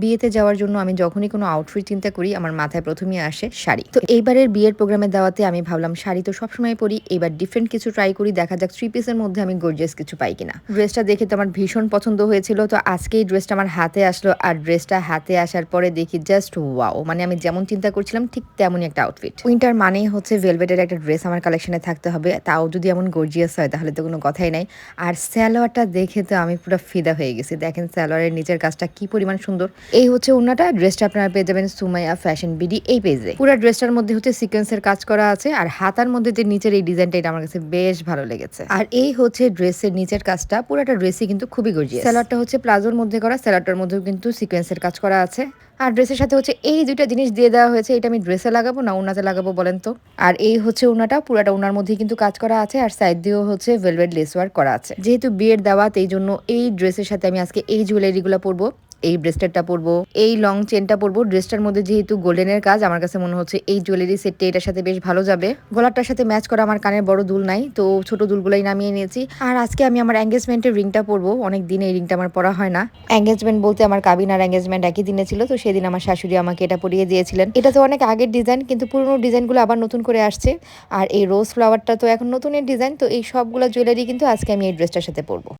বিয়েতে যাওয়ার জন্য আমি যখনই কোনো আউটফিট চিন্তা করি, আমার মাথায় প্রথমেই আসে শাড়ি। তো এইবারের বিয়ের প্রোগ্রামে দাওয়াতে আমি ভাবলাম শাড়ি তো সবসময় পরি, এবার ডিফারেন্ট কিছু ট্রাই করি, দেখা যাক থ্রি পিসের মধ্যে আমি গর্জিয়াস কিছু পাই কিনা। ড্রেসটা দেখে তো আমার ভীষণ পছন্দ হয়েছিল, তো আজকে এই ড্রেসটা আমার হাতে আসলো, আর ড্রেসটা হাতে আসার পরে দেখি জাস্ট ওয়াও মানে আমি যেমন চিন্তা করছিলাম ঠিক তেমনই একটা আউটফিট উইন্টার মানেই হচ্ছে ভেলভেটের একটা ড্রেস আমার কালেকশনে থাকতে হবে, তাও যদি এমন গর্জিয়াস হয় তাহলে তো কোনো কথাই নাই। আর স্যালোয়ারটা দেখে তো আমি পুরো ফিদা হয়ে গেছি, দেখেন স্যালোয়ারের নিচের কাজটা কি পরিমাণ সুন্দর। এই হচ্ছে ওনাটা ড্রেসটা আপনারা পেয়ে যাবেন সুমাইয়া ফ্যাশন বিডি এই পেজে। পুরো ড্রেসটার মধ্যে হচ্ছে সিকোয়েন্সের কাজ করা আছে, আর হাতার মধ্যে যে নিচের এই ডিজাইনটা, এটা আমার কাছে বেশ ভালো লেগেছে। আর এই হচ্ছে ড্রেসের নিচের কাজটা, পুরোটা ড্রেসই কিন্তু খুবই গর্জিয়াস স্যালোয়ারটা হচ্ছে প্লাজোর মধ্যে করা, স্যালোয়ারটার মধ্যেও কিন্তু সিকোয়েন্সের কাজ করা আছে। আর ড্রেসের সাথে হচ্ছে এই দুইটা জিনিস দিয়ে দেওয়া হয়েছে, এটা আমি ড্রেসে লাগাবো না ওনাতে লাগাবো বলেন তো? আর এই হচ্ছে ওনাটা পুরাটা ওনার মধ্যেই কিন্তু কাজ করা আছে, আর সাইড দিয়েও হচ্ছে ভেলভেট লেস ওয়ার্ক করা আছে। যেহেতু বিয়ের দাওয়াত, এই জন্য এই ড্রেসের সাথে আমি আজকে এই জুয়েলারিগুলো পরবো। এই ব্রেসলেটটা পরবো, এই লং চেনটা পরবো। ড্রেসটার মধ্যে যেহেতু গোল্ডেনের কাজ, আমার কাছে মনে হচ্ছে এই জুয়েলারি সেটটা এটার সাথে বেশ ভালো যাবে। গলাটার সাথে ম্যাচ করা আমার কানের বড় দুল নাই, তো ছোট দুলগুলাই নামিয়ে নিয়েছি। আর আজকে আমি আমার এঙ্গেজমেন্টের রিংটা পরবো, অনেক দিন এই রিংটা আমার পরা হয় না। এঙ্গেজমেন্ট বলতে আমার কাবিন আর এঙ্গেজমেন্ট একই দিনে ছিল, তো সেদিন আমার শাশুড়ি আমাকে এটা পরিয়ে দিয়েছিলেন। এটা তো অনেক আগের ডিজাইন কিন্তু পুরোনো ডিজাইনগুলো আবার নতুন করে আসছে। আর এই রোজ ফ্লাওয়ারটা তো এখন নতুনের ডিজাইন তো এই সবগুলো জুয়েলারি কিন্তু আজকে আমি এই ড্রেসটার সাথে পরবো।